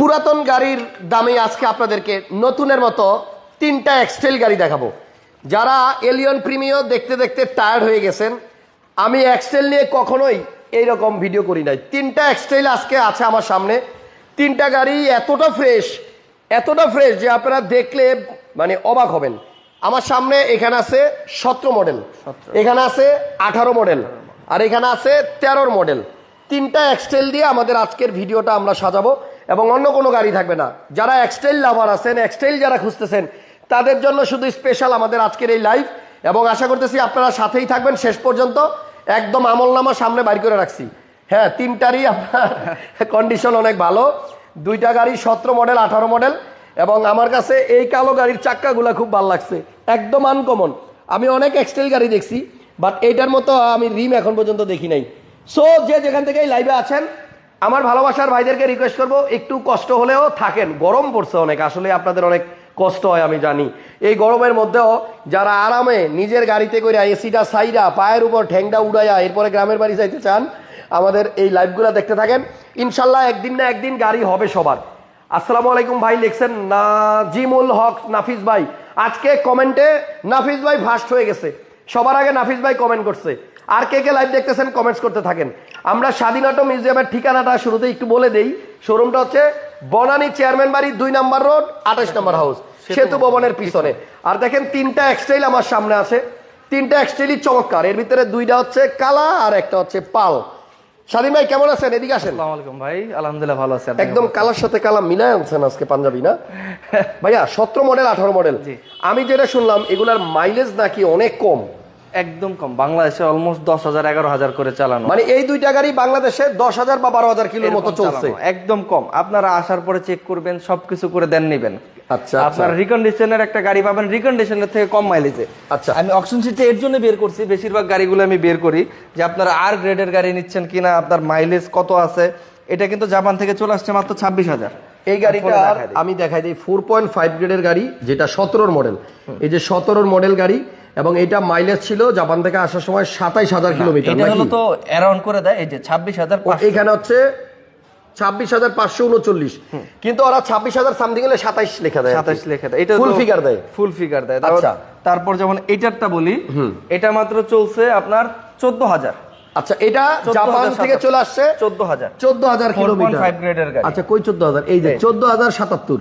পুরাতন গাড়ির দামে আজকে আপনাদেরকে নতুনের মতো তিনটা এক্সটেল গাড়ি দেখাবো। যারা এলিয়ন প্রিমিও দেখতে দেখতে টায়ার্ড হয়ে গেছেন আমি এক্সটেল নিয়ে কখনোই এইরকম ভিডিও করি নাই। তিনটা এক্সটেল আজকে আছে আমার সামনে। তিনটা গাড়ি এতটা ফ্রেশ এতটা ফ্রেশ যে আপনারা দেখলে মানে অবাক হবেন। আমার সামনে এখানে আছে সতেরো মডেল এখানে আছে আঠারো মডেল আর এখানে আছে তেরোর মডেল তিনটা এক্সটেল দিয়ে আমাদের আজকের ভিডিওটা আমরা সাজাবো। এবং অন্য কোনো গাড়ি থাকবে না। যারা এক্সটাইল লাভার আছেন এক্সটাইল যারা খুঁজতেছেন, তাদের জন্য শুধু স্পেশাল আমাদের আজকের এই লাইভ এবং আশা করতেছি আপনারা সাথেই থাকবেন শেষ পর্যন্ত। একদম আমল নামা সামনে বাইর করে রাখছি। হ্যাঁ তিনটারই আপনার কন্ডিশন অনেক ভালো। দুইটা গাড়ি সতেরো মডেল আঠারো মডেল এবং আমার কাছে এই কালো গাড়ির চাক্কাগুলো খুব ভালো লাগছে। একদম আনকমন আমি অনেক এক্সটেল গাড়ি দেখছি বাট এইটার মতো আমি রিম এখন পর্যন্ত দেখি নাই। সো যে যেখান থেকে লাইভে আছেন আমার ভালোবাসার ভাইদেরকে রিকোয়েস্ট করব, একটু কষ্ট হলেও থাকেন। গরম পড়ছে অনেক, আসলে আপনাদের অনেক কষ্ট হয়, আমি জানি। এই গরমের মধ্যেও যারা আরামে নিজের গাড়িতে করে এসিটা সাইডা পায়ের উপর ঠ্যাংটা উড়াইয়া এরপরে গ্রামের বাড়ি যাইতে চান, আমাদের এই লাইভগুলো দেখতে থাকেন। ইনশাল্লাহ একদিন না একদিন গাড়ি হবে সবার। আসসালামু আলাইকুম ভাই, লিখছেন নাজিমুল হক নাফিস ভাই। আজকে কমেন্টে নাফিস ভাই ফার্স্ট হয়ে গেছে। সবার আগে নাফিস ভাই কমেন্ট করছে। আর কে কে লাইভ দেখতেছেন কমেন্টস করতে থাকেন। আমরা স্বাধীনতা মিউজিয়ামের ঠিকানাটা শুরুতে একটু বলে দেই। শোরুমটা হচ্ছে বনানী চেয়ারম্যান বাড়ি দুই নম্বর রোড আঠাশ নম্বর হাউস সেতু ভবনের পিছনে। আর দেখেন তিনটা এক্সটাইল আমার সামনে আছে। তিনটা এক্সটাইলই চমৎকার। এর ভিতরে দুইটা হচ্ছে কালা আর একটা হচ্ছে পাল। স্বাধীন ভাই কেমন আছেন? এদিকে আসেন। ভাই। আলহামদুলিল্লাহ ভালো আছি। আপনি একদম কালার সাথে কালা মিলায় আনছেন আজকে পাঞ্জাবি না? ভাইয়া সতেরো মডেল আঠারো মডেল আমি যেটা শুনলাম এগুলার মাইলেজ নাকি অনেক কম। একদম কম। বাংলাদেশে অলমোস্ট দশ হাজার এগারো হাজার করে চালানো। মানে এই দুইটা গাড়ি বাংলাদেশে দশ হাজার বা বারো হাজার কিলোর মতো চলছে। একদম কম। আপনারা আসার পরে চেক করবেন সবকিছু করে দেন নিবেন। আচ্ছা আপনার রিকন্ডিশনের একটা গাড়ি পাবেন রিকন্ডিশনের থেকে কম মাইলেজে আচ্ছা। আমি অপশন সিটে এর জন্য বের করছি বেশিরভাগ গাড়িগুলো আমি বের করি যে আপনারা আর গ্রেডের গাড়ি নিচ্ছেন কিনা আপনার মাইলেজ কত আছে এটা কিন্তু জাপান থেকে চলে আসছে মাত্র ছাব্বিশ হাজার। এই গাড়িটা। আমি দেখাই দিই ফোর পয়েন্ট ফাইভ গ্রেডের গাড়ি যেটা সতেরোর মডেল এই যে সতেরোর মডেল গাড়ি এবং এটা মাইলেজ ছিল জাপান থেকে আসার সময় সাতাইশ হাজার কিলোমিটার এটা হলো তো অ্যারাউন্ড করে দেয় এই যে ছাব্বিশ হাজার এখানে হচ্ছে ছাব্বিশ হাজার পাঁচশো উনচল্লিশ। কিন্তু ওরা ছাব্বিশ হাজার সামথিং হলে সাতাইশ লেখা দেয় সাতাশ লেখা দেয়। এটা ফুল ফিগার দেয়। ফুল ফিগার দেয়। আচ্ছা। তারপর- যেমন এটারটা বলি এটা মাত্র চলছে আপনার চোদ্দ হাজার। আচ্ছা এটা 14,000 জাপান থেকে চলে আসছে চোদ্দ হাজার। চোদ্দ হাজার কিলোমিটার আচ্ছা কই চোদ্দ হাজার? এই যে চোদ্দ হাজার সাতাত্তর।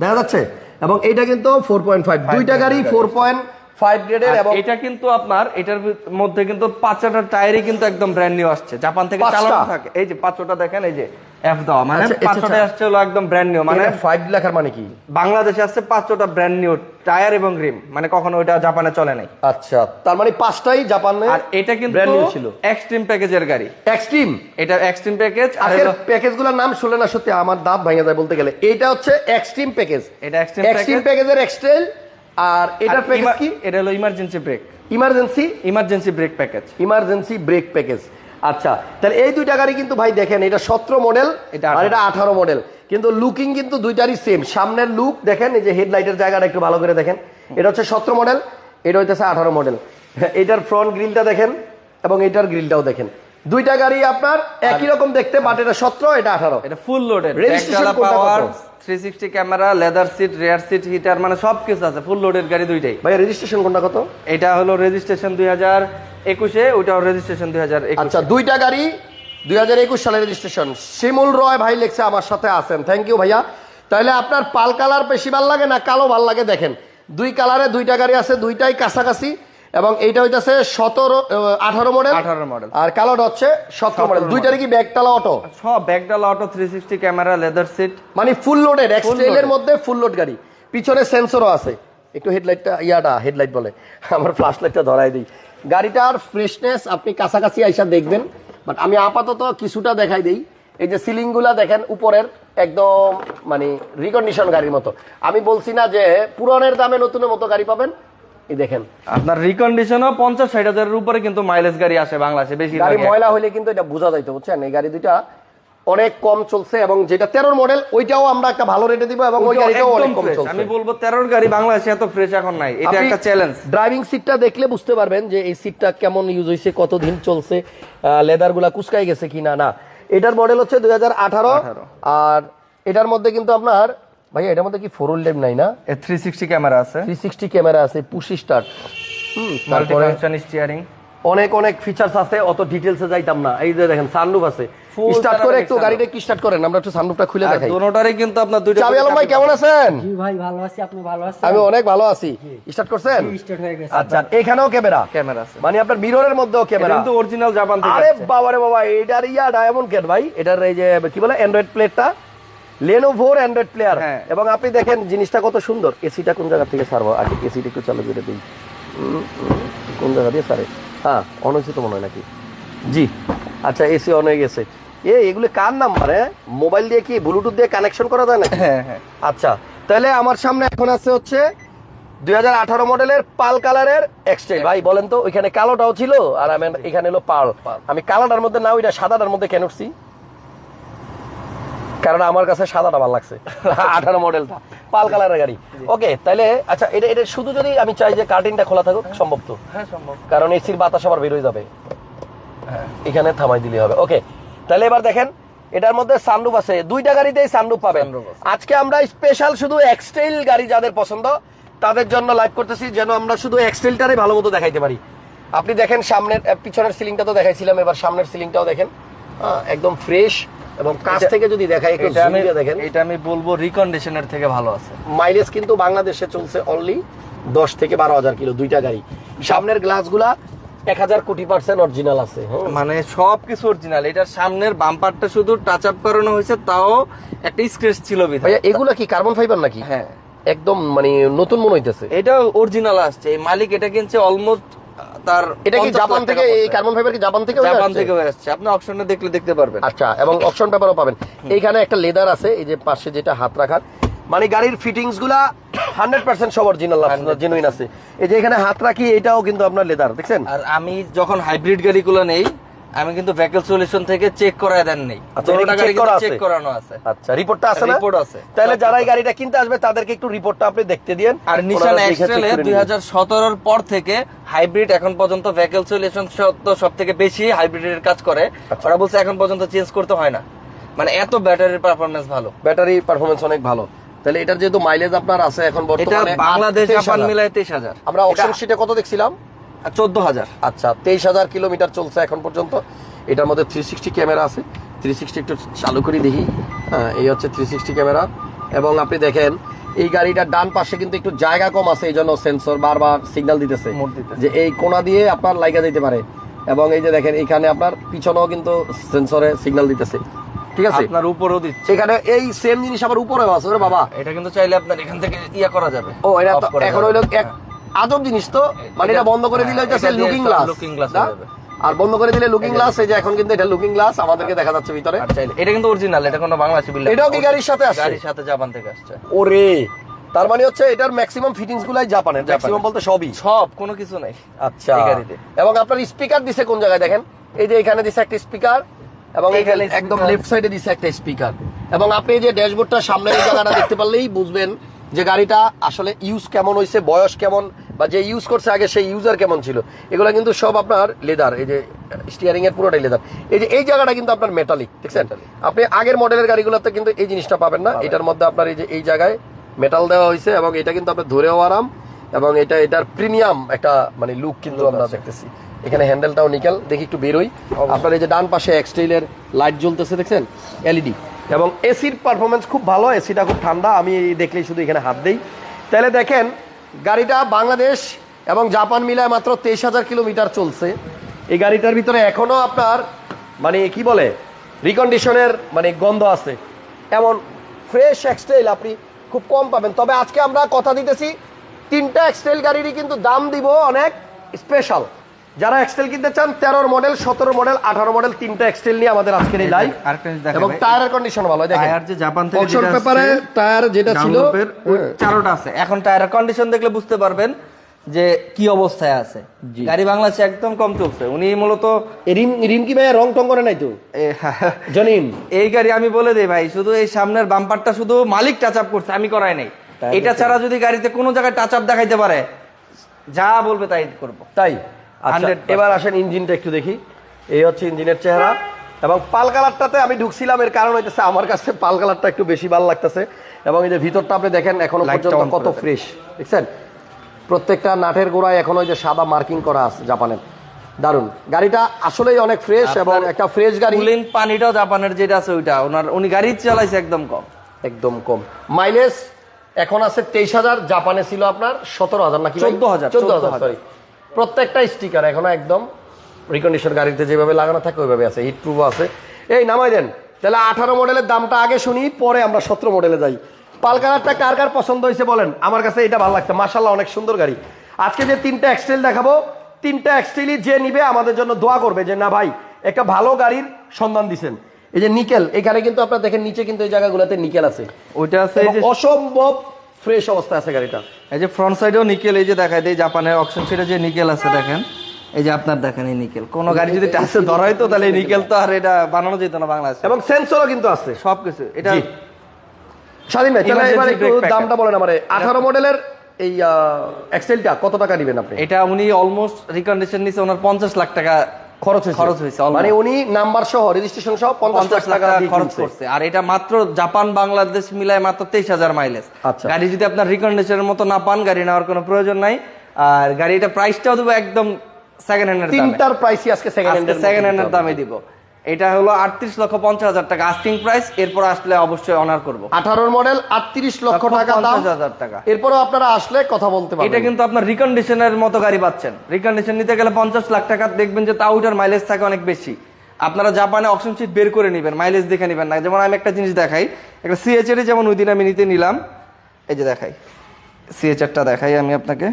দেখা যাচ্ছে? এবং এইটা কিন্তু ফোর পয়েন্ট ফাইভ দুইটা গাড়ি ফোর পয়েন্ট ফাইভ গ্রেডের এবং এটা কিন্তু আপনার এটার মধ্যে কিন্তু পাঁচটা টায়ারই কিন্তু একদম ব্র্যান্ড নিউ আসছে। জাপান থেকে? চালানো থাকে। এই যে পাঁচটা দেখেন এই যে এফ দেওয়া। মানে আচ্ছা, আচ্ছা, পাঁচটা আচ্ছা। আসছে হলো একদম ব্র্যান্ড নিউ মানে ফাইভ লেখার মানে কি? বাংলাদেশে আসছে পাঁচটা ব্র্যান্ড নিউ টায়ার এবং রিম মানে কখনো ওইটা জাপানে চলে নাই। আচ্ছা তার মানে পাঁচটাই জাপানে আর এটা কিন্তু ব্র্যান্ড নিউ ছিল। এক্সট্রিম প্যাকেজের গাড়ি। এক্সট্রিম এটা এক্সট্রিম প্যাকেজ আর প্যাকেজগুলোর নাম শুনলে না সত্যি আমার দাঁত ভেঙে যায় বলতে গেলে। এটা হচ্ছে এক্সট্রিম প্যাকেজ এটা এক্সট্রিম প্যাকেজের এক্সটেল আর এটার প্যাকেজ কি? এটা হলো emergency brake emergency emergency brake package emergency brake package আচ্ছা তাহলে এই দুইটা গাড়ি কিন্তু ভাই দেখেন এটা সতেরো মডেল এটা আর এটা আঠারো মডেল কিন্তু লুকিং কিন্তু দুইটারই সেম সামনের লুক দেখেন এই যে হেডলাইটের জায়গাটা একটু ভালো করে দেখেন। এটা হচ্ছে সতেরো মডেল এটা হইতেছে আঠারো মডেল এটার ফ্রন্ট গ্রিলটা দেখেন এবং এটার গ্রিলটাও দেখেন। দুইটা গাড়ি আপনার একই রকম দেখতে বাট এটা সতেরো এটা আঠারো। এটা ফুল লোডেড Registration কত? 360 camera leather seat rear seat heater মানে সব কিছু আছে ফুল লোডের গাড়ি দুইটাই। ভাই রেজিস্ট্রেশন কোনটা কত? এটা হলো রেজিস্ট্রেশন দুই হাজার একুশে ওইটাও রেজিস্ট্রেশন দুই হাজার আচ্ছা দুইটা গাড়ি দুই হাজার একুশ সালের রেজিস্ট্রেশন শিমুল রয় ভাই লেখছে আমার সাথে আছেন। থ্যাংক ইউ ভাইয়া। তাহলে আপনার পাল কালার বেশি ভালো লাগে না কালো ভালো লাগে দেখেন। দুই কালারে দুইটা গাড়ি আছে দুইটাই কাছাকাছি। এবং এইটা হইতাছে সতেরো আঠারো মডেল 18 মডেল আর কালোটা হচ্ছে সতেরো মডেল দুইটারই কি ব্যাগটালা অটো সব ব্যাকডালা auto three sixty camera leather seat মানে ফুল লোডেড এক্সটেলের মধ্যে ফুল লোড গাড়ি। পিছনে সেন্সরও আছে। একটু হেডলাইটটা ইয়াটা হেডলাইট বলে। আমার ফ্লাশ লাইটটা ধরাই দিই। গাড়িটার ফ্রেশনেস আপনি কাছাকাছি আইসা দেখবেন। বাট আমি আপাতত কিছুটা দেখাই দিই। এই যে সিলিংগুলা দেখেন উপরের একদম মানে রিকন্ডিশন গাড়ির মতো। আমি বলছি না যে পুরনের দামে নতুনের মতো গাড়ি পাবেন। এই দেখেন। আপনার রিকন্ডিশনও পঞ্চাশ ষাট হাজারের উপরে কিন্তু মাইলেজ গাড়ি আসে বাংলাদেশে বেশি গাড়ি ময়লা হলে কিন্তু এটা বোঝা যাইতো বুঝছেন? এই গাড়ি দুইটা অনেক কম চলছে এবং যেটা তেরোর মডেল ওইটাও আমরা একটা ভালো রেটে দিব এবং ওই গাড়িটাও অনেক কম চলছে। আমি বলব তেরোর গাড়ি বাংলাদেশে এত ফ্রেশ এখন নাই। এটা একটা চ্যালেঞ্জ ড্রাইভিং সিটটা দেখলে বুঝতে পারবেন যে এই সিটটা কেমন ইউজ হয়েছে কতদিন চলছে লেদারগুলা কুচকাই গেছে কিনা না। এটার মডেল হচ্ছে দুই হাজার আঠারো। আর এটার মধ্যে কিন্তু আপনার ভাইয়া এটার মধ্যে কি ফোর হুইল নাই না? থ্রি সিক্সটি ক্যামেরা আছে। থ্রি সিক্সটি ক্যামেরা আছে পুশি স্টার্ট তারপরে স্টিয়ারিং অনেক অনেক ফিচার্স আছে অত ডিটেলসে যাইতাম না। এই যে দেখেন সানরুফ আছে। স্টার্ট করে একটু গাড়িটা কি স্টার্ট করেন? আমরা একটু সানরুফটা খুলে দেখাই। দোনোটারই কিন্তু আপনার দুইটা চাবি আলম ভাই কেমন আছেন? জি ভাই ভালো আছি আপনি ভালো আছেন? আমি অনেক ভালো আছি। স্টার্ট করছেন? স্টার্ট হয়ে গেছে। আচ্ছা এখানেও ক্যামেরা? ক্যামেরা আছে। মানে আপনার মিররের মধ্যেও ক্যামেরা? কিন্তু অরিজিনাল জাপান থেকে আরে বাবা রে বাবা এটার ইয়া ডায়মন্ড কেন ভাই? এটার এই যে কি বলে অ্যান্ড্রয়েড প্লেটটা লেনোভোর অ্যান্ড্রয়েড প্লেয়ার। এবং আপনি দেখেন জিনিসটা কত সুন্দর। এসিটা কোন জায়গা থেকে সারবো? আগে এসিটা একটু চালু করে দিই। কোন জায়গা দিয়ে সারে? হ্যাঁ অন হয়েছে তো মনে হয় নাকি? জি। আচ্ছা এসি অন হয়ে গেছে। এ এগুলো কার নাম্বার হ্যাঁ? মোবাইল দিয়ে কি ব্লুটুথ দিয়ে কানেকশন করা যায় নাকি? হ্যাঁ হ্যাঁ। আচ্ছা তাহলে আমার সামনে এখন আছে হচ্ছে দু হাজার আঠারো মডেলের পাল কালারের এক্সটেল ভাই বলেন তো ওইখানে কালোটাও ছিল আর আমি এখানে হলো পাল। আমি কালোটার মধ্যে না ওইটা সাদাটার মধ্যে কেন উঠছি? কারণ আমার কাছে সাদাটা ভালো লাগছে। আঠারো মডেলটা পাল কালারের গাড়ি। ওকে তাহলে আচ্ছা এটা এটা শুধু যদি আমি চাই যে কার্টিনটা খোলা থাকুক সম্ভব তো? হ্যাঁ সম্ভব। কারণ এসির বাতাস আবার বেরোয় যাবে। এখানে থামাই দিলে হবে। ওকে তাহলে এবার দেখেন এটার মধ্যে সানরুফ আছে। দুইটা গাড়িতেই সানরুফ পাবেন। আজকে আমরা স্পেশাল শুধু এক্সটেল গাড়ি যাদের পছন্দ তাদের জন্য লাইভ করতেছি যেন আমরা শুধু এক্সটেলটারই ভালো মতো দেখাইতে পারি। আপনি দেখেন সামনের পিছনের সিলিংটা তো দেখাইছিলাম এবার সামনের সিলিংটাও দেখেন। একদম ফ্রেশ এবং কাছ থেকে যদি দেখাই একটু দিয়ে দেখেন। এটা আমি বলব রিকন্ডিশনের থেকে ভালো আছে। মাইলেজ কিন্তু বাংলাদেশে চলছে অনলি দশ থেকে বারো হাজার কিলো দুইটা গাড়ি। সামনের গ্লাসগুলা এক হাজার কোটি পার্সেন্ট অরিজিনাল আছে হ্যাঁ। মানে সব কিছু অরিজিনাল এটার সামনের বাম্পারটা শুধু টাচ আপ করানো হয়েছে তাও একটা স্ক্র্যাচ ছিল ভাইয়া এগুলা কি কার্বন ফাইবার নাকি? হ্যাঁ। একদম মানে নতুন মনে হইতেছে। এটা অরিজিনাল আসছে। এই মালিক এটা কিনছে অলমোস্ট তার এটা কি জাপান থেকে এই কার্বন ফাইবার কি জাপান থেকে জাপান থেকে হয়ে আসছে। আপনি অপশনে দেখলে দেখতে পারবেন। আচ্ছা এবং অপশন পেপারও পাবেন। এইখানে একটা লেদার আছে এই যে পাশে যেটা হাত রাখার। মানে গাড়ির ফিটিংসগুলা হান্ড্রেড পার্সেন্ট সব অরিজিনাল জেনুইন আছে। এই যে এখানে হাত রাখি এটাও কিন্তু আপনার লেদার দেখছেন? আর আমি যখন হাইব্রিড গাড়ি গাড়িগুলো নেই আমি কিন্তু ভেহিকল সলিউশন থেকে চেক করায় দেন নেই আচ্ছা, করা আছে? চেক করানো আছে। আচ্ছা রিপোর্টটা আছে। তাহলে যারা এই গাড়িটা কিনতে আসবে তাদেরকে একটু রিপোর্টটা আপনি দেখতে দিন আর নিশান এক্সট্রেলে হাজার পর থেকে হাইব্রিড এখন পর্যন্ত ভেহিকল সলিউশন সব থেকে বেশি হাইব্রিডের কাজ করে। আচ্ছা। ওরা বলছে এখন পর্যন্ত চেঞ্জ করতে হয় না। মানে এত ব্যাটারির পারফরমেন্স ভালো। ব্যাটারি পারফরমেন্স অনেক ভালো। তাহলে এটার যেহেতু মাইলেজ আপনার আছে এখন বর্তমানে বাংলাদেশ জাপান মিলায় তেইশ হাজার। আমরা অপশন শিটে কত দেখছিলাম? চোদ্দ হাজার আচ্ছা তেইশ হাজার কিলোমিটার চলছে এখন পর্যন্ত। এটার মধ্যে থ্রি সিক্সটি ক্যামেরা আছে। থ্রি সিক্সটি একটু চালু করে দেখি। হ্যাঁ এই হচ্ছে থ্রি সিক্সটি ক্যামেরা। এবং আপনি দেখেন এই গাড়িটার ডান পাশে কিন্তু একটু জায়গা কম আছে এই জন্য সেন্সর বারবার সিগন্যাল দিতেছে যে এই কোনা দিয়ে আপনার লাইগা যেতে পারে। এবং এই যে দেখেন এখানে আপনার পিছনেও কিন্তু সেন্সরে সিগন্যাল দিতেছে। ঠিক আছে? আপনার উপরেও দিচ্ছে। এখানে এই সেম জিনিস আবার উপরেও আছে। ওরে বাবা। এটা কিন্তু চাইলে আপনার এখান থেকে ইয়া করা যাবে। ও এটা এখন হইল এক আদব জিনিস তো মানে এটা বন্ধ করে দিলে হইতেছে লুকিং গ্লাস হয়ে যাবে। আর বন্ধ করে দিলে লুকিং গ্লাস এই যে এখন কিন্তু এটা লুকিং গ্লাস আমাদেরকে দেখা যাচ্ছে ভিতরে। এটা কিন্তু অরিজিনাল এটা কোনো বাংলাদেশি বিল এটাও কি গাড়ির সাথে আসছে? গাড়ির সাথে জাপান থেকে আসছে। ওরে! তার মানে হচ্ছে এটার ম্যাক্সিমাম ফিটিংস গুলাই জাপানের ম্যাক্সিমাম বলতে সবই। সব কোনো কিছু নেই আচ্ছা। এই গাড়িতে। এবং আপনার স্পিকার দিছে কোন জায়গায় দেখেন? এই যে এখানে দিছে একটা স্পিকার এবং এখানে একদম লেফট সাইডে দিছে একটা স্পিকার এবং আপনি এই যে ড্যাশবোর্ডটা সামনে এই জায়গাটা দেখতে পারলেই বুঝবেন যে গাড়িটা আসলে ইউজ কেমন হয়েছে বয়স কেমন বা যে ইউজ করছে আগে সেই ইউজার কেমন ছিল? এগুলো কিন্তু সব আপনার লেদার এই যে স্টিয়ারিং এর পুরোটাই লেদার এই যে এই জায়গাটা কিন্তু আপনার মেটালিক দেখছেন? আপনি আগের মডেলের গাড়িগুলোতে কিন্তু এই জিনিসটা পাবেন না। এটার মধ্যে আপনার এই যে এই জায়গায় মেটাল দেওয়া হয়েছে এবং এটা কিন্তু আপনার ধরেও আরাম এবং এটা এটার প্রিমিয়াম একটা মানে লুক কিন্তু আমরা দেখতেছি। এখানে হ্যান্ডেলটাও নিকেল দেখি একটু বেরোই। আপনার এই যে ডান পাশে এক্সটেইলের লাইট জ্বলতেছে দেখছেন? এলইডি এবং এসির পারফরমেন্স খুব ভালো এসিটা খুব ঠান্ডা আমি দেখলেই শুধু এখানে হাত দেই। তাহলে দেখেন গাড়িটা বাংলাদেশ এবং জাপান মিলায় মাত্র তেইশ হাজার কিলোমিটার চলছে। এই গাড়িটার ভিতরে এখনও আপনার মানে কি বলে রিকন্ডিশনের মানে গন্ধ আছে। এমন ফ্রেশ এক্সটাইল আপনি খুব কম পাবেন। তবে আজকে আমরা কথা দিতেছি, তিনটা এক্সটাইল গাড়িরই কিন্তু দাম দিব অনেক স্পেশাল যারা এক্সটেল কিনতে চান তেরোর মডেল সতেরো মডেল আঠারো মডেল তিনটা এক্সটেল নিয়ে আমাদের আজকের এই লাইভ। এবং টায়ারের কন্ডিশন ভালো দেখেন। টায়ার যে জাপান থেকে অপশন যেটা পেপারে টায়ার যেটা ছিল হ্যাঁ। চারোটা আছে। এখন টায়ারের কন্ডিশন দেখলে বুঝতে পারবেন যে কি অবস্থায় আছে। গাড়ি বাংলাদেশে একদম কম চলছে। উনি মূলত রিম রিম কি ভাইয়া রং টং করে নাই তো? জানিন এই গাড়ি আমি বলে দেই ভাই শুধু এই সামনের বাম্পারটা শুধু মালিক টাচ আপ করছে আমি করাই নাই। এটা ছাড়া যদি গাড়িতে কোনো জায়গায় টাচ আপ দেখাইতে পারে যা বলবে তাই করব। তাই? 100% এবার আসেন ইঞ্জিনটা একটু দেখি। এই হচ্ছে ইঞ্জিনের চেহারা এবং পাল কালারটাতে আমি ঢুকছিলাম এর কারণ হইতেছে আমার কাছে পাল কালারটা একটু বেশি ভালো লাগতেছে। এবং এই যে ভিতরটা আপনি দেখেন এখনও পর্যন্ত কত ফ্রেশ দেখছেন? প্রত্যেকটা নাটের গোড়ায় এখন ওই যে সাদা মার্কিং করা আছে জাপানের। দারুণ গাড়িটা আসলেই অনেক ফ্রেশ এবং একটা ফ্রেশ গাড়ি। কুলিং পানিটাও জাপানের যেটা আছে ওইটা ওনার উনি গাড়ি চালাইছে একদম কম। একদম কম। মাইলেজ এখন আছে তেইশ হাজার জাপানে ছিল আপনার সতেরো হাজার নাকি 14,000, চোদ্দ হাজার 14,000 সরি প্রত্যেকটা স্টিকার এখনও একদম রিকন্ডিশন গাড়িতে যেভাবে লাগানো থাকে ওইভাবে আছে হিট প্রুফ আছে। এই নামাই দেন। তাহলে আঠারো মডেলের দামটা আগে শুনি পরে আমরা সতেরো মডেলে যাই। পাল কালারটা কার কার পছন্দ হয়েছে বলেন? আমার কাছে এটা ভালো লাগছে। মাসাল্লাহ অনেক সুন্দর গাড়ি। আজকে যে তিনটা এক্সটেল দেখাবো তিনটা এক্সটেলই যে নিবে আমাদের জন্য দোয়া করবে যে না ভাই একটা ভালো গাড়ির সন্ধান দিছেন। এই যে নিকেল এখানে কিন্তু আপনার দেখেন নিচে কিন্তু এই জায়গাগুলোতে নিকেল আছে। ওইটা আছে অসম্ভব ফ্রেশ অবস্থায় আছে গাড়িটা। এই যে ফ্রন্ট সাইডেও নিকেল এই যে দেখায় দেয় জাপানের অপশন সেটা যে নিকেল আছে দেখেন। এই যে আপনার দেখেন এই নিকেল। কোন গাড়ি যদি টাচে ধরা হইতো তাহলে নিকেল তো আর এটা বানানো যেত না বাংলাদেশে। এবং সেন্সরও কিন্তু আছে। সবকিছু। এটা জি। স্বাধীন ভাই তাহলে এবার একটু দামটা বলেন আমারে। আঠারো মডেলের এই এক্সেলটা কত টাকা দিবেন আপনি? এটা উনি অলমোস্ট রিকন্ডিশন নিছে ওনার পঞ্চাশ লাখ টাকা খরচ হয়েছে। খরচ হয়েছে, মানে উনি নাম্বার সহ রেজিস্ট্রেশন সহ পঞ্চাশ পঞ্চাশ টাকা খরচ করছে। আর এটা মাত্র জাপান বাংলাদেশ মিলায় মাত্র তেইশ হাজার মাইলেজ আচ্ছা। গাড়ি যদি আপনার রিকন্ডিশনের মতো না পান গাড়ি নেওয়ার কোনো প্রয়োজন নাই। আর গাড়িটা প্রাইসটাও দেবো একদম সেকেন্ড হ্যান্ডের তিনটার প্রাইসই আজকে সেকেন্ড সেকেন্ড হ্যান্ডের দামে দিব। এটা হলো আটত্রিশ লক্ষ পঞ্চাশ হাজার টাকা আস্টিং প্রাইস এরপর আসলে অবশ্যই অনার করব। আঠারোর মডেল আটত্রিশ লক্ষ টাকা পঞ্চাশ হাজার টাকা। এরপরেও আপনারা আসলে কথা বলতে এটা কিন্তু আপনার রিকন্ডিশনের মতো গাড়ি পাচ্ছেন। রিকন্ডিশন নিতে গেলে পঞ্চাশ লাখ টাকা দেখবেন যে তাও ওইটার মাইলেজ থাকে অনেক বেশি। আপনারা জাপানে অপশন শিট বের করে নেবেন মাইলেজ দেখে নেবেন না। যেমন আমি একটা জিনিস দেখাই। একটা সিএচআর যেমন ওই দিন আমি নিতে নিলাম। এই যে দেখাই। সিএচআরটা দেখাই আমি আপনাকে।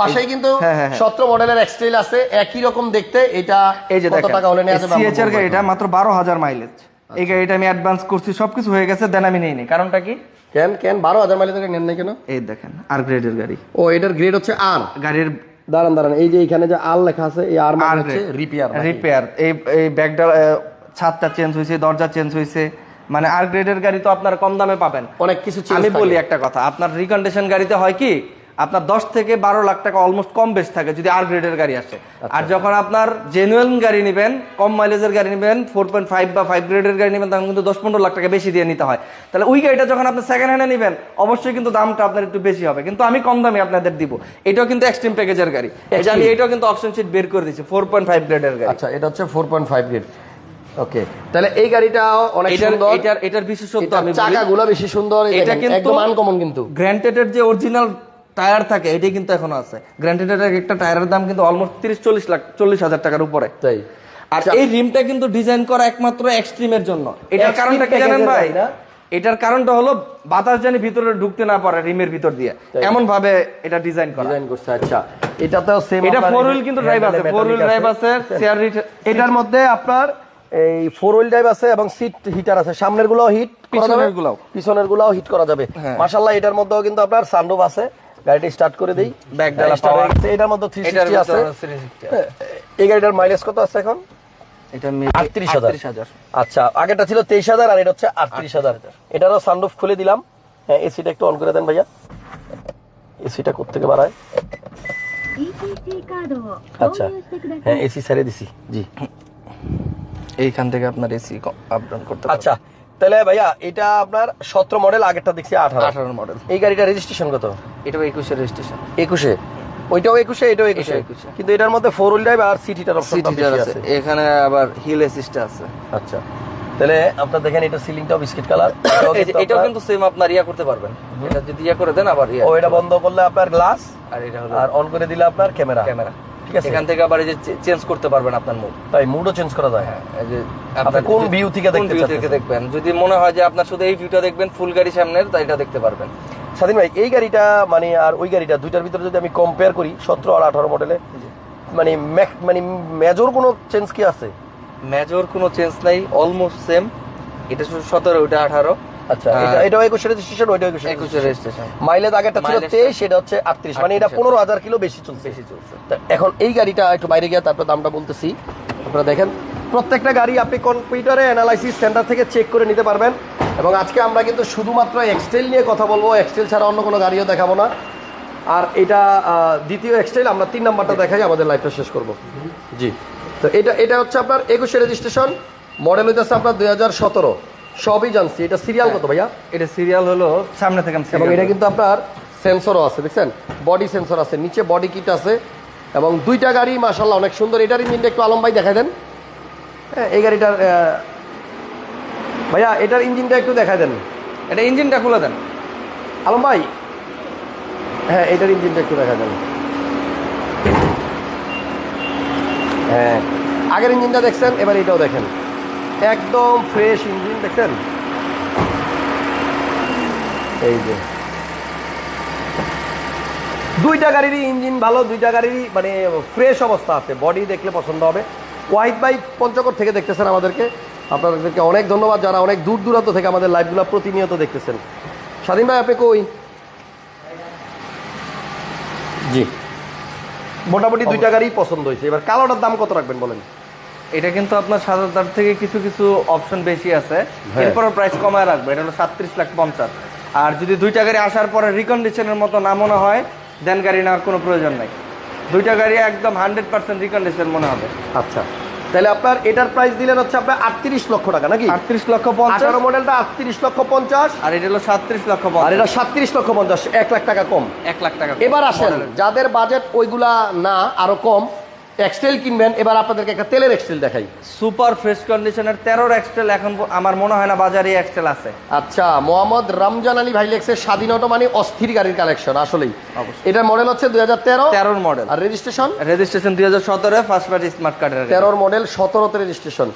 পাশেই কিন্তু হ্যাঁ, হ্যাঁ, হ্যাঁ। সতেরো মডেলের এক্সটেল আছে একই রকম দেখতে। এটা এই যে কত টাকা হলে নেওয়া যাবে? আমরা সিএচআর বলব গাড়িটা মাত্র বারো হাজার মাইলেজ এই গাড়িটা আমি অ্যাডভান্স করছি সবকিছু হয়ে গেছে দেন আমি নেইনি। কারণটা কি? কেন কেন? বারো হাজার মাইলেজ নেন নাই কেন? এই দেখেন আর গ্রেডের গাড়ি। ও এটার গ্রেড হচ্ছে আর গাড়ির দাঁড়ান দাঁড়ান এই যে এখানে যে আর লেখা আছে এই আর মানে হচ্ছে রিপেয়ার রিপেয়ার এই এই ব্যাগটা ছাদটা চেঞ্জ হয়েছে দরজা চেঞ্জ হয়েছে। মানে আর গ্রেডের গাড়ি তো আপনার কম দামে পাবেন। অনেক কিছু আমি বলি একটা কথা আপনার রিকন্ডিশন গাড়িতে হয় কি আপনার দশ থেকে বারো লাখ টাকা অলমোস্ট কম বেশ থাকে যদি আর গ্রেডের গাড়ি আসে। আচ্ছা। আর যখন আপনার জেনুয়েল গাড়ি নেবেন কম মাইলেজের গাড়ি নেবেন ফোর পয়েন্ট ফাইভ বা ফাইভ গ্রেডের গাড়ি নেবেন তখন কিন্তু দশ পনেরো লাখ টাকা বেশি দিয়ে নিতে হয়। তাহলে ওই গাড়িটা যখন আপনি সেকেন্ড হ্যান্ডে নেবেন অবশ্যই কিন্তু দামটা আপনার একটু বেশি হবে। কিন্তু আমি কম দামে আপনাদের দিব। এটাও কিন্তু এক্সট্রিম প্যাকেজের গাড়ি। যে আমি এটাও কিন্তু অপশন শিট বের করে দিচ্ছি ফোর পয়েন্ট ফাইভ গ্রেডের গাড়ি। আচ্ছা এটা হচ্ছে four point five grade okay তাহলে এই গাড়িটা অনেক সুন্দর। এটার এটার বিশেষত্ব আমি চাকাগুলো বেশি সুন্দর। এটা কিন্তু একদম আনকমন কিন্তু। গ্র্যান্টেডের যে অরিজিনাল টায়ার থাকে এটাই কিন্তু এখনও আছে। গ্র্যান্টেডের একটা টায়ারের দাম কিন্তু অলমোস্ট তিরিশ চল্লিশ লাখ চল্লিশ হাজার টাকার উপরে। তাই। আর এই রিমটা কিন্তু ডিজাইন করা একমাত্র এক্সট্রিমের জন্য। এটার কারণটা কি জানেন ভাই? এটার কারণটা হলো বাতাস জানি ভিতরে ঢুকতে না পারে রিমের ভিতর দিয়ে। এমন ভাবে এটা ডিজাইন করা। ডিজাইন করছে আচ্ছা। এটাতেও সেম এটা ফোর হুইল কিন্তু ড্রাইভ আছে। ফোর হুইল ড্রাইভ আছে। চেয়ার এটার মধ্যে আপনার এই ফোর হুইল ড্রাইভ আছে এবং সিট হিটার আছে। সামনেরগুলো হিট পিছনের গুলাও। পিছনের গুলাও হিট করা যাবে। হ্যাঁ। মাশাআল্লাহ এটার মধ্যেও কিন্তু আপনার সানরুফ আছে। গাড়িটা স্টার্ট করে দেই। ব্যাক ডালা পাওয়ার এটার মধ্যে 360 আছে। হ্যাঁ, এই গাড়িটার মাইলেজ কত আছে এখন? এটা 38000 আচ্ছা আগেটা ছিল 23000 আর এটা হচ্ছে 38000 এটারও সানরুফ খুলে দিলাম। হ্যাঁ এসিটা একটু অন করে দেন ভাইয়া। এসিটা কোথা থেকে বাড়ায়? আচ্ছা হ্যাঁ এসি ছেড়ে দিছি। জি। এইখান থেকে আপনার এসি আপ ডাউন করতে আচ্ছা তাহলে ভাইয়া এটা আপনার সতেরো মডেল আগেরটা দেখছি আঠারো। আঠারো মডেল এই গাড়িটা রেজিস্ট্রেশন কত? এটাও একুশের রেজিস্ট্রেশন একুশে। ওইটাও একুশে এটাও একুশে। 21 কিন্তু এটার মধ্যে ফোর হুইল ড্রাইভ আর সিটি বেশি আছে। এখানে আবার হিল অ্যাসিস্ট আছে। আচ্ছা। তাহলে আপনার দেখেন এটা সিলিংটাও বিস্কিট কালার এটাও কিন্তু সেম আপনার ইয়া করতে পারবেন। এটা যদি ইয়া করে দেন আবার ও এটা বন্ধ করলে আপনার গ্লাস আর এটা হলো আর অন করে দিলে আপনার ক্যামেরা ক্যামেরা এখান থেকে আবার এই যে চেঞ্জ করতে পারবেন আপনার মুড তাই মুডও চেঞ্জ করা যায়। এই যে আপনি কোন view থেকে দেখতে থেকে চাচ্ছেন? দেখবেন? যদি মনে হয় যে আপনার শুধু এই ভিউটা দেখবেন ফুল গাড়ি সামনের তাই এটা দেখতে পারবেন। স্বাধীন ভাই এই গাড়িটা মানে আর ওই গাড়িটা দুইটার ভিতরে যদি আমি কম্পেয়ার করি সতেরো আর আঠারো মডেলে মানে মানে মেজর কোনো চেঞ্জ কি আছে? মেজর কোনো চেঞ্জ নাই অলমোস্ট সেম এটা শুধু সতেরো ওইটা আঠারো। আচ্ছা। এটা এটাও একুশে রেজিস্ট্রেশন ওইটাও একুশে রেজিস্ট্রেশন মাইলেজ আগেরটা ছিল Mileage তেইশ এটা হচ্ছে আটত্রিশ মানে এটা পনেরো হাজার কিলো বেশি চলছে। বেশি চলছে। এখন এই গাড়িটা একটু বাইরে গিয়ে তারপর দামটা বলতেছি। আপনারা দেখেন প্রত্যেকটা গাড়ি আপনি কম্পিউটারে অ্যানালাইসিস সেন্টার থেকে চেক করে নিতে পারবেন। এবং আজকে আমরা কিন্তু শুধুমাত্র এক্সটেল নিয়ে কথা বলব। এক্সটেল ছাড়া অন্য কোনো গাড়িও দেখাবো না। আর এটা দ্বিতীয় এক্সটেল আমরা তিন নাম্বারটা দেখাই আমাদের লাইফটা শেষ করব। জি। তো এটা এটা হচ্ছে আপনার একুশে রেজিস্ট্রেশন মডেল হইতেছে আপনার দুই হাজার সতেরো। সবই জানছি। এটা সিরিয়াল কত ভাইয়া? এটা সিরিয়াল হলো সামনে থেকে আমি এবং এটা কিন্তু আপনার সেন্সরও আছে দেখছেন? বডি সেন্সর আছে নিচে বডি কিট আছে এবং দুইটা গাড়ি মাশাল্লাহ অনেক সুন্দর। এটার ইঞ্জিনটা একটু আলম ভাই দেখাই দেন। হ্যাঁ এই গাড়িটার ভাইয়া এটার ইঞ্জিনটা একটু দেখাই দেন। এটা ইঞ্জিনটা খুলে দেন। আলম ভাই? হ্যাঁ এটার ইঞ্জিনটা একটু দেখা দেন। হ্যাঁ আগের ইঞ্জিনটা দেখছেন এবার এটাও দেখেন। একদম ফ্রেশ ইঞ্জিন দেখছেন? এই যে। দুইটা গাড়িরই ইঞ্জিন ভালো দুইটা গাড়িরই মানে ফ্রেশ অবস্থা আছে। বডি দেখলে পছন্দ হবে। হোয়াইট বাইক পঞ্চকর থেকে দেখতেছেন আমাদেরকে। আপনাদেরকে অনেক ধন্যবাদ যারা অনেক দূর দূরান্ত থেকে আমাদের লাইভগুলো প্রতিনিয়ত দেখতেছেন। স্বাধীন ভাই আপনি কই? জি। মোটামুটি দুইটা গাড়ি পছন্দ হয়েছে। এবার কালোটার দাম কত রাখবেন বলেন? এটা কিন্তু আপনার সাত হাজার থেকে কিছু কিছু অপশন বেশি আছে। হ্যাঁ। এরপরও প্রাইস কমায় রাখবে। এটা হলো সাতত্রিশ লাখ পঞ্চাশ। আর যদি দুইটা গাড়ি আসার পরে রিকন্ডিশনের মতো না মনে হয় দেন গাড়ি নেওয়ার কোনো প্রয়োজন নাই। দুইটা গাড়ি একদম হান্ড্রেড পার্সেন্ট রিকন্ডিশন মনে হবে। আচ্ছা। তাহলে আপনার এটার প্রাইস দিলেন হচ্ছে আপনার আটত্রিশ লক্ষ টাকা নাকি? আটত্রিশ লক্ষ পঞ্চাশ। মডেলটা আটত্রিশ লক্ষ পঞ্চাশ। আর এটা হলো সাতত্রিশ লক্ষ আর এটা সাতত্রিশ লক্ষ পঞ্চাশ এক লাখ টাকা কম। এক লাখ টাকা এবার আসেন যাদের বাজেট ওইগুলা না আরও কম এক্সটেল কিনবেন এবার আপনাদেরকে একটা তেলের এক্সটেল দেখাই। সুপার ফ্রেশ কন্ডিশনের তেরোর এক্সটেল এখন আমার মনে হয় না বাজারে এক্সটেল আছে। আচ্ছা মোহাম্মদ রমজান আলী ভাই লেখছে স্বাধীনতা মানে অস্থির গাড়ির কালেকশন আসলেই। এটার মডেল হচ্ছে দুই হাজার তেরো। তেরোর মডেল আর রেজিস্ট্রেশন রেজিস্ট্রেশন দুই হাজার সতেরো ফার্স্ট পার্টি স্মার্ট কার্ডের তেরোর মডেল সতেরোতে রেজিস্ট্রেশন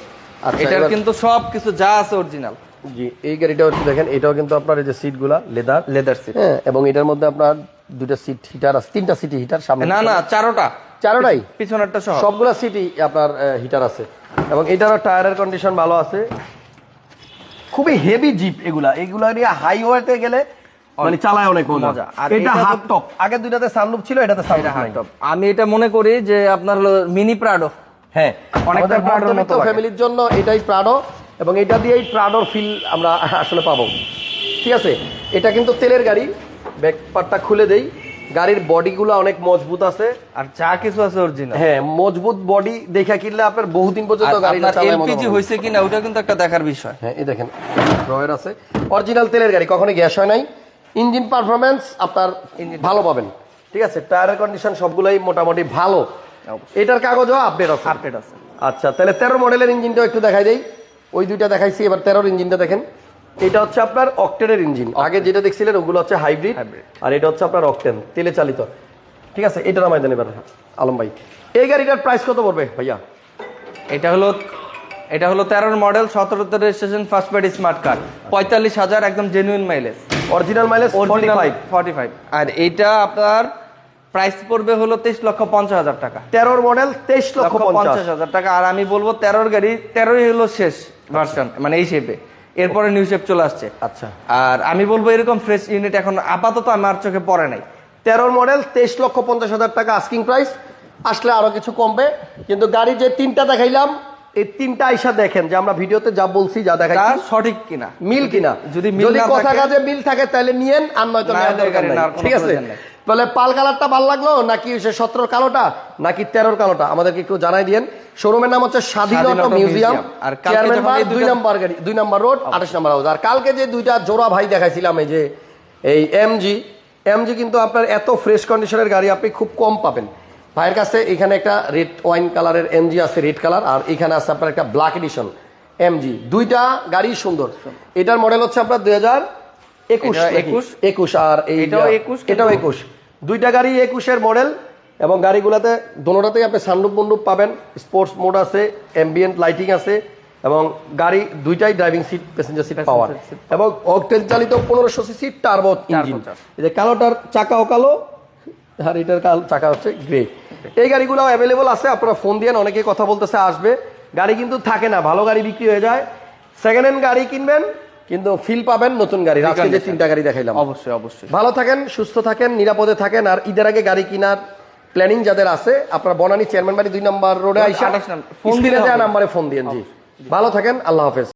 আচ্ছা এটার কিন্তু সব কিছু যা আছে অরিজিনাল জি এই গাড়িটা হচ্ছে দেখেন এটাও কিন্তু আপনার এই যে সিটগুলা লেদার লেদার সিট হ্যাঁ এবং এটার মধ্যে আপনার দুটো সিট হিটার আছে তিনটা সিটি হিটার সামনে। না না চারোটা। চারোটাই? পিছনেরটা সহ। সবগুলা সিটি আপনার হিটার আছে। এবং এটারও টায়ারের কন্ডিশন ভালো আছে। খুবই হেভি জিপ এগুলা। এগুলা নিয়ে হাইওয়েতে গেলে মানে চালায় অনেক মজা। আর এটা হাফ টপ আগে দুইটাতে সানরুফ ছিল এটাতে সানরুফ নাই। আমি এটা মনে করি যে আপনার হলো মিনি প্রাডো হ্যাঁ অনেকটা অনেকটা Prado র মতো ফ্যামিলির জন্য এটাই প্রাডো এবং এটা দিয়েই প্রাডোর ফিল আমরা আসলে পাবো। ঠিক আছে? এটা কিন্তু তেলের গাড়ি। ব্যাক পার্টটা খুলে দেই। গাড়ির বডিগুলো অনেক মজবুত আছে। আর যা কিছু আছে অরিজিনাল হ্যাঁ মজবুত বডি দেখা কিনলে আপনার বহুদিন পর্যন্ত মনে এলপিজি। হয়েছে কিনা ওটা কিন্তু একটা দেখার বিষয়। হ্যাঁ এই দেখেন ড্রয়ার আছে। অরিজিনাল তেলের গাড়ি কখনো গ্যাস হয় নাই। ইঞ্জিন পারফরমেন্স আপনার ভালো পাবেন। ঠিক আছে টায়ারের কন্ডিশন সবগুলাই মোটামুটি ভালো। এটার কাগজও আপডেট আছে। আপডেট আছে। আচ্ছা তাহলে তেরো মডেলের ইঞ্জিনটাও একটু দেখাই দেই। ওই দুইটা দেখাইছি এবার তেরোর ইঞ্জিনটা দেখেন। এটা হচ্ছে আপনার অক্টেনের ইঞ্জিন। আগে যেটা দেখছিলেন ওগুলো হচ্ছে হাইব্রিড আর এটা হচ্ছে আপনার অক্টেন তেলে চালিত। ঠিক আছে এটা নামাই দেন এবার আলম ভাই। এই গাড়িটার প্রাইস কত পড়বে ভাইয়া? এটা হলো এটা হলো তেরোর model সতেরোতে registration first party smart card পঁয়তাল্লিশ হাজার একদম genuine mileage original mileage forty five forty five আর এইটা আপনার প্রাইস পড়বে হলো তেইশ লক্ষ পঞ্চাশ হাজার টাকা। তেরোর মডেল তেইশ লক্ষ পঞ্চাশ হাজার টাকা। আর আমি বলব তেরোর গাড়ি তেরোই হলো শেষ ভার্সন মানে এই শেপে এরপরে নিউ শেপ চলে আসছে। আচ্ছা। আর আমি বলব এরকম ফ্রেশ ইউনিট এখন আপাতত আমার চোখে পড়ে নাই। তেরোর মডেল তেইশ লক্ষ পঞ্চাশ হাজার টাকা আস্কিং প্রাইস আসলে আরও কিছু কমবে। কিন্তু গাড়ি যে তিনটা দেখাইলাম এই তিনটা আইসা দেখেন যে আমরা ভিডিওতে যা বলছি যা তা দেখাই সঠিক কিনা? মিল কিনা? যদি কথা কাজে মিল থাকে তাহলে নিয়েন আর নয়তো ঠিক আছে। তাহলে পাল কালারটা ভালো লাগল নাকি সে সতেরোর কালোটা নাকি তেরোর কালোটা? আমাদেরকে একটু জানাই দিয়েন। শোরুমের নাম হচ্ছে Swadhin Swadhin auto auto museum. আর চেয়ারম্যান দুই নাম্বার গাড়ি দুই নাম্বার রোড আঠাশ নাম্বার হাউস। আর কালকে যে দুইটা জোড়া ভাই দেখাইছিলাম এই যে এই এমজি এমজি কিন্তু আপনার এত ফ্রেশ কন্ডিশনের গাড়ি আপনি খুব কম পাবেন। ভাইয়ের কাছে এখানে একটা রেড ওয়াইন কালারের এমজি আছে রেড কালার আর এখানে আছে আপনার একটা ব্ল্যাক এডিশন এমজি দুইটা গাড়ি সুন্দর। এটার মডেল হচ্ছে আপনার দুই হাজার একুশ এটা নাকি? 21 একুশ আর এটাও 21 এটাও একুশ। দুইটা গাড়ি একুশের মডেল এবং গাড়িগুলোতে দোনোটাতেই আপনি সানরুপ মন্ডুপ পাবেন। স্পোর্টস মোড আছে অ্যাম্বিয়েন্ট লাইটিং আছে এবং গাড়ি দুইটাই driving seat passenger seat power. এবং অকটেন চালিত পনেরোশো সিসি টার্বো ইঞ্জিন। এই যে কালোটার চাকাও কালো আর এটার কাল চাকা হচ্ছে গ্রে এই গাড়িগুলো অ্যাভেলেবল আছে আপনারা ফোন দিয়ে অনেকে কথা বলতেছে আসবে। গাড়ি কিন্তু থাকে না ভালো গাড়ি বিক্রি হয়ে যায়। সেকেন্ড হ্যান্ড গাড়ি কিনবেন কিন্তু ফিল পাবেন নতুন গাড়ি। আজকে যে। তিনটা গাড়ি দেখাইলাম। অবশ্যই অবশ্যই। ভালো থাকেন সুস্থ থাকেন নিরাপদে থাকেন আর ঈদের আগে গাড়ি কেনার প্ল্যানিং যাদের আছে আপনার বনানী চেয়ারম্যান বাড়ি দুই নম্বর রোডে আইসা। ফোন দিয়ে দিলে দেওয়া নাম্বারে ফোন দিয়েন জি ভালো থাকেন আল্লাহ হাফেজ।